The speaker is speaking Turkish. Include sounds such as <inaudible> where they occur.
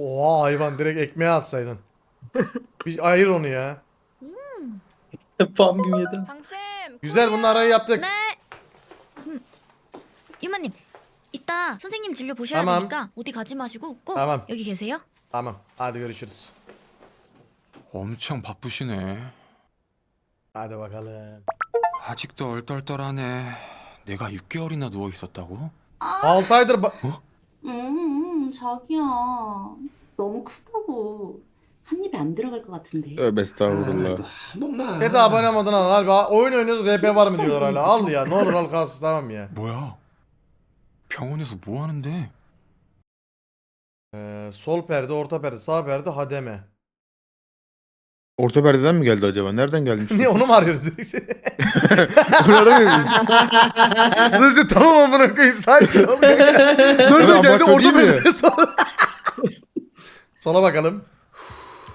Oha hayvan direkt ekmeğe atsaydın. Bir ayır onu ya. Pam gibi yedim. 방쌤. Güzel bunun arayı yaptık. 네. 음. 이모님, 이따 선생님 진료 보셔야 tamam. 되니까 어디 가지 마시고 꼭 tamam. 여기 계세요. Tamam. Hadi görüşürüz. 엄청 바쁘시네. Hadi bakalım. 아직도 얼떨떨하네. 내가 6개월이나 누워 있었다고? 6 aydır ba- 음, 자기야. 너무 크다고. 한 입에 안 들어갈 것 같은데. Tövbe estağfurullah. 한 번만. Beta abone olmadın al. Galiba oyun oynuyoruz RP var mı diyorlar hala. Al ya ne olur al kalsın tamam ya. 뭐야? 병원에서 뭐 하는데? Ee, sol perde, orta perde, sağ perde, hademe. Orta perdeden mi geldi acaba? Nereden gelmiş? Niye <laughs> onu mu arıyoruz direkt? <laughs> Bunu aramıyor muyuz? <laughs> Neyse tamam amına koyayım sakin ol. Nereden Ama geldi amaçla orta değil mi? perde sola. Sola bakalım.